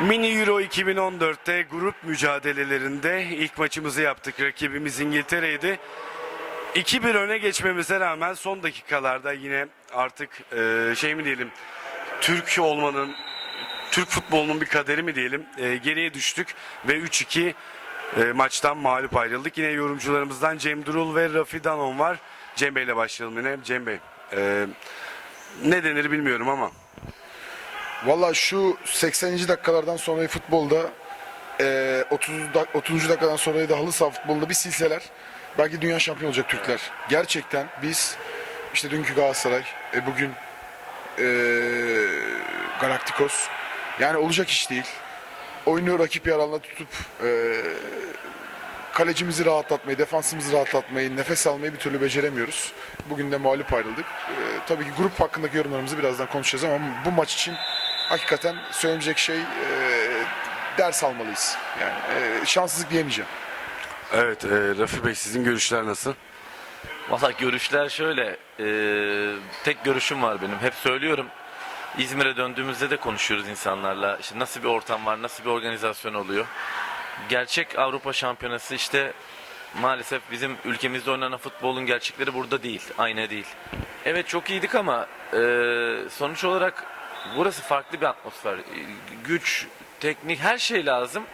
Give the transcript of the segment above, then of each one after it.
Mini Euro 2014'te grup mücadelelerinde ilk maçımızı yaptık. Rakibimiz İngiltere'ydi. 2-1 öne geçmemize rağmen son dakikalarda yine artık e, şey mi diyelim Türk olmanın Türk futbolunun bir kaderi mi diyelim e, geriye düştük ve 3-2 e, maçtan mağlup ayrıldık. Yine yorumcularımızdan Cem Durul ve Rafi Danon var. Cem Bey ile başlayalım yine. Cem Bey e, ne denir bilmiyorum ama Valla şu 80. dakikalardan sonra futbolda e, 30, dak- 30. dakikadan sonra da halı saha futbolunda bir silseler belki dünya şampiyon olacak Türkler. Gerçekten biz işte dünkü Galatasaray, e, bugün e, Galacticos yani olacak iş değil. Oyunu rakip yararına tutup e, kalecimizi rahatlatmayı, defansımızı rahatlatmayı, nefes almayı bir türlü beceremiyoruz. Bugün de mağlup ayrıldık. Ee, tabii ki grup hakkındaki yorumlarımızı birazdan konuşacağız ama bu maç için hakikaten söylenecek şey e, ders almalıyız. Yani e, şanssızlık diyemeyeceğim. evet e, Rafi Bey sizin görüşler nasıl? Valla görüşler şöyle. e, tek görüşüm var benim. Hep söylüyorum. İzmir'e döndüğümüzde de konuşuyoruz insanlarla. İşte nasıl bir ortam var, nasıl bir organizasyon oluyor. Gerçek Avrupa Şampiyonası işte maalesef bizim ülkemizde oynanan futbolun gerçekleri burada değil. Aynı değil. Evet çok iyiydik ama e, sonuç olarak burası farklı bir atmosfer. E, Güç, teknik her şey lazım.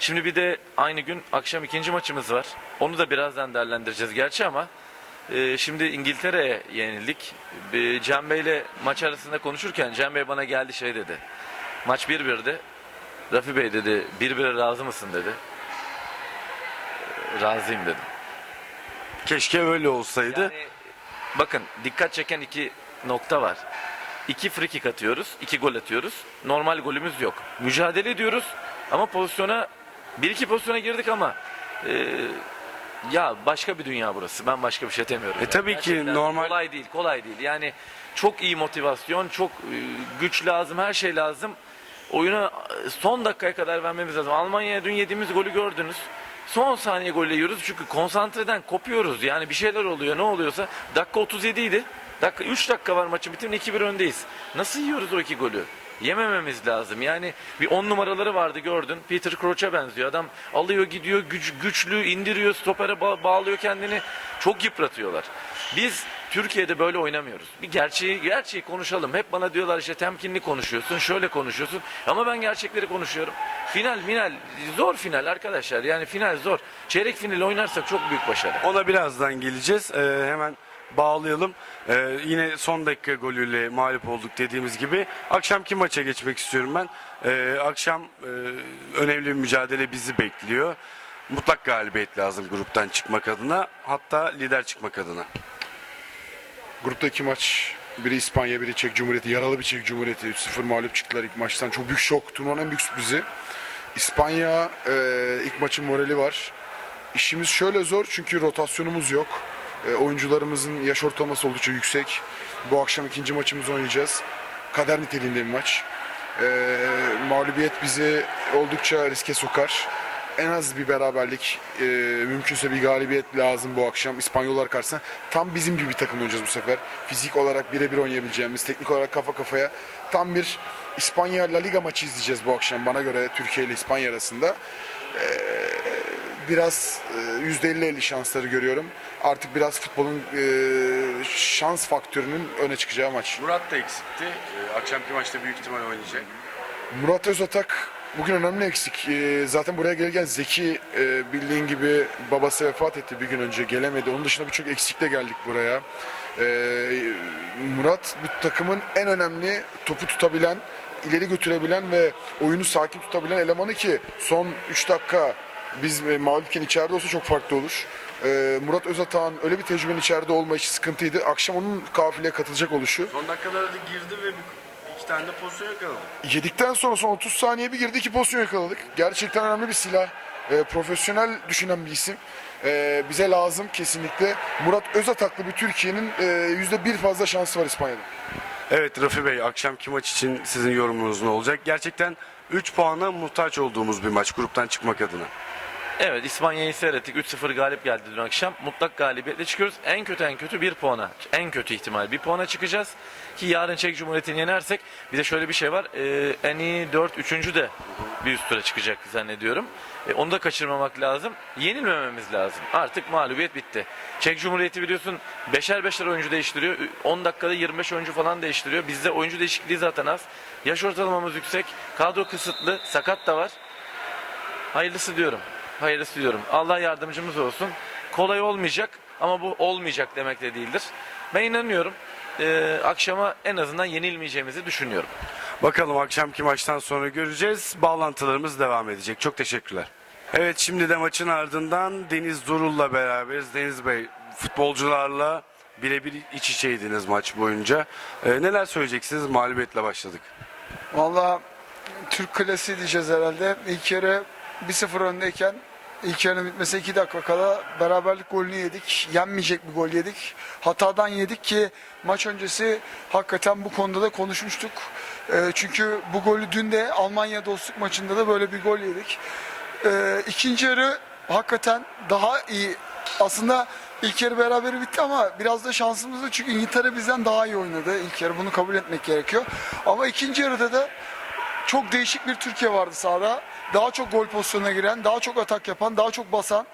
Şimdi bir de aynı gün akşam ikinci maçımız var. Onu da birazdan değerlendireceğiz gerçi ama ee, şimdi İngiltere'ye yenildik. Bir Cem Bey'le maç arasında konuşurken Cem Bey bana geldi şey dedi. Maç 1-1'di. Rafi Bey dedi 1-1'e razı mısın dedi. Ee, Razıyım dedim. Keşke öyle olsaydı. Yani, bakın dikkat çeken iki nokta var. İki free kick atıyoruz, iki gol atıyoruz. Normal golümüz yok. Mücadele ediyoruz ama pozisyona bir iki pozisyona girdik ama e, ya başka bir dünya burası. Ben başka bir şey demiyorum. E, tabii ki Gerçekten normal- kolay değil, kolay değil. Yani çok iyi motivasyon, çok e, güç lazım, her şey lazım. Oyuna e, son dakikaya kadar vermemiz lazım. Almanya'ya dün yediğimiz golü gördünüz. Son saniye golle yiyoruz çünkü konsantreden kopuyoruz. Yani bir şeyler oluyor. Ne oluyorsa dakika 37 idi. Dakika 3 dakika var maçın bitimine 2-1 öndeyiz. Nasıl yiyoruz o iki golü? Yemememiz lazım. Yani bir 10 numaraları vardı gördün. Peter Crouch'a benziyor. Adam alıyor gidiyor güç, güçlü indiriyor stopere ba- bağlıyor kendini. Çok yıpratıyorlar. Biz Türkiye'de böyle oynamıyoruz. Bir gerçeği gerçeği konuşalım. Hep bana diyorlar işte temkinli konuşuyorsun, şöyle konuşuyorsun. Ama ben gerçekleri konuşuyorum. Final, final, zor final arkadaşlar. Yani final zor. Çeyrek final oynarsak çok büyük başarı. Ona birazdan geleceğiz. Ee, hemen bağlayalım. Ee, yine son dakika golüyle mağlup olduk dediğimiz gibi. Akşamki maça geçmek istiyorum ben. Ee, akşam e, önemli bir mücadele bizi bekliyor. Mutlak galibiyet lazım gruptan çıkmak adına. Hatta lider çıkmak adına. Grupta iki maç biri İspanya, biri Çek Cumhuriyeti. Yaralı bir Çek Cumhuriyeti. 3-0 mağlup çıktılar ilk maçtan. Çok büyük şok. Turnuvanın en büyük sürprizi. İspanya e, ilk maçın morali var. İşimiz şöyle zor çünkü rotasyonumuz yok. E, oyuncularımızın yaş ortalaması oldukça yüksek. Bu akşam ikinci maçımızı oynayacağız. Kader niteliğinde bir maç. E, mağlubiyet bizi oldukça riske sokar. En az bir beraberlik, e, mümkünse bir galibiyet lazım bu akşam İspanyollar karşısında. Tam bizim gibi bir takım oynayacağız bu sefer. Fizik olarak birebir oynayabileceğimiz, teknik olarak kafa kafaya tam bir İspanya La Liga maçı izleyeceğiz bu akşam bana göre Türkiye ile İspanya arasında biraz e, %50-50 şansları görüyorum. Artık biraz futbolun e, şans faktörünün öne çıkacağı maç. Murat da eksikti. Ee, akşamki maçta büyük ihtimal oynayacak. Murat Özatak bugün önemli eksik. E, zaten buraya gelirken Zeki e, bildiğin gibi babası vefat etti bir gün önce gelemedi. Onun dışında birçok eksikle geldik buraya. E, Murat bu takımın en önemli topu tutabilen, ileri götürebilen ve oyunu sakin tutabilen elemanı ki son 3 dakika biz e, mağlupken içeride olsa çok farklı olur. E, Murat Özatak'ın öyle bir tecrübenin içeride olmayışı sıkıntıydı. Akşam onun kafileye katılacak oluşu. Son dakikalarda girdi ve iki tane de pozisyon yakaladı. Yedikten sonra son 30 saniye bir girdi iki pozisyon yakaladık. Gerçekten önemli bir silah. Ee, profesyonel düşünen bir isim. Ee, bize lazım kesinlikle. Murat Özataklı bir Türkiye'nin e, yüzde bir fazla şansı var İspanya'da. Evet Rafi Bey akşamki maç için sizin yorumunuz ne olacak? Gerçekten 3 puana muhtaç olduğumuz bir maç gruptan çıkmak adına. Evet İspanya'yı seyrettik. 3-0 galip geldi dün akşam. Mutlak galibiyetle çıkıyoruz. En kötü en kötü bir puana. En kötü ihtimal bir puana çıkacağız. Ki yarın Çek Cumhuriyeti'ni yenersek bir de şöyle bir şey var. Ee, en iyi 4 üçüncü de bir üst tura çıkacak zannediyorum. E, onu da kaçırmamak lazım. Yenilmememiz lazım. Artık mağlubiyet bitti. Çek Cumhuriyeti biliyorsun beşer beşer oyuncu değiştiriyor. 10 dakikada 25 oyuncu falan değiştiriyor. Bizde oyuncu değişikliği zaten az. Yaş ortalamamız yüksek. Kadro kısıtlı. Sakat da var. Hayırlısı diyorum. Hayırlısı diyorum. Allah yardımcımız olsun. Kolay olmayacak ama bu olmayacak demek de değildir. Ben inanıyorum. Ee, akşama en azından yenilmeyeceğimizi düşünüyorum. Bakalım akşamki maçtan sonra göreceğiz. Bağlantılarımız devam edecek. Çok teşekkürler. Evet şimdi de maçın ardından Deniz Durul'la beraberiz. Deniz Bey futbolcularla birebir iç içeydiniz maç boyunca. Ee, neler söyleyeceksiniz? Mağlubiyetle başladık. Valla Türk klasiği diyeceğiz herhalde. İlk yarı 1-0 öndeyken ilk yarının bitmesi 2 dakika kala beraberlik golünü yedik. Yenmeyecek bir gol yedik. Hatadan yedik ki maç öncesi hakikaten bu konuda da konuşmuştuk. Ee, çünkü bu golü dün de Almanya dostluk maçında da böyle bir gol yedik. Ee, ikinci yarı hakikaten daha iyi. Aslında ilk yarı beraberi bitti ama biraz da şansımızdı çünkü İngiltere bizden daha iyi oynadı. İlk yarı bunu kabul etmek gerekiyor. Ama ikinci yarıda da çok değişik bir Türkiye vardı sahada. Daha çok gol pozisyonuna giren, daha çok atak yapan, daha çok basan,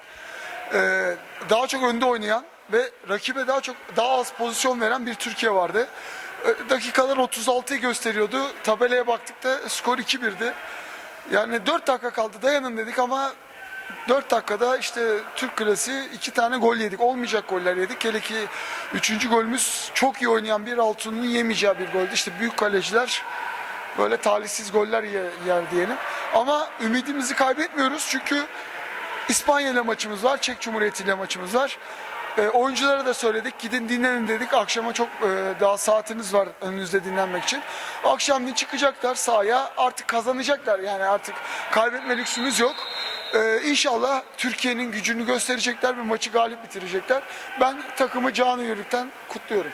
e, daha çok önde oynayan ve rakibe daha çok daha az pozisyon veren bir Türkiye vardı. E, Dakikalar 36'yı gösteriyordu. Tabelaya baktıkta skor 2-1'di. Yani 4 dakika kaldı dayanın dedik ama 4 dakikada işte Türk klasiği iki tane gol yedik. Olmayacak goller yedik. Hele ki 3. golümüz çok iyi oynayan bir Altun'un yemeyeceği bir goldü. İşte büyük kaleciler böyle talihsiz goller ye- yer diyelim. Ama ümidimizi kaybetmiyoruz çünkü İspanya ile maçımız var, Çek Cumhuriyeti ile maçımız var. E, oyunculara da söyledik, gidin dinlenin dedik. Akşama çok e, daha saatiniz var önünüzde dinlenmek için. Akşamleyin çıkacaklar sahaya, artık kazanacaklar. Yani artık kaybetme lüksümüz yok. E, inşallah Türkiye'nin gücünü gösterecekler ve maçı galip bitirecekler. Ben takımı canı yürekten kutluyorum.